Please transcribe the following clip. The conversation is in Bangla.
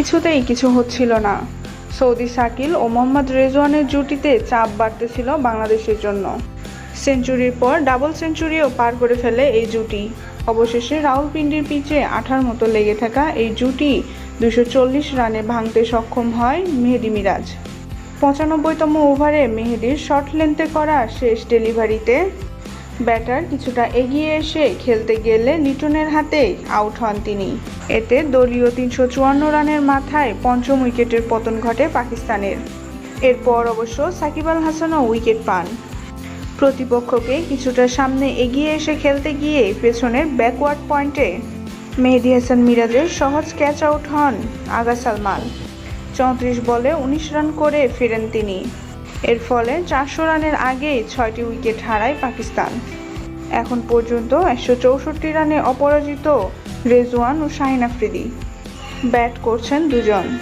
কিছুতেই কিছু হচ্ছিল না। সৌদি শাকিল ও মোহাম্মদ রেজওয়ানের জুটিতে চাপ বাড়তেছিল বাংলাদেশের জন্য। সেঞ্চুরির পর ডাবল সেঞ্চুরিও পার করে ফেলে এই জুটি। অবশেষে রাউলপিন্ডির পিচে আঠার মতো লেগে থাকা এই জুটি দুশো রানে ভাঙতে সক্ষম হয় মেহেদি মিরাজ। পঁচানব্বইতম ওভারে মেহেদির শর্ট লেন্থে করা শেষ ডেলিভারিতে ব্যাটার কিছুটা এগিয়ে এসে খেলতে গেলে লিটনের হাতে আউট হন তিনি। এতে দলীয় তিনশো চুয়ান্ন রানের মাথায় পঞ্চম উইকেটের পতন ঘটে পাকিস্তানের। এরপর অবশ্য সাকিব আল হাসানও উইকেট পান। প্রতিপক্ষকে কিছুটা সামনে এগিয়ে এসে খেলতে গিয়ে পেছনের ব্যাকওয়ার্ড পয়েন্টে মেহেদি হাসান মিরাজের সহজ ক্যাচ আউট হন আগা সালমান। চৌত্রিশ বলে উনিশ রান করে ফেরেন তিনি। এর ফলে চারশো রানের আগেই ছয়টি উইকেট হারায় পাকিস্তান। এখন পর্যন্ত একশো চৌষট্টি রানে অপরাজিত রেজওয়ান ও শাহিন আফ্রিদি। ব্যাট করছেন দুজন।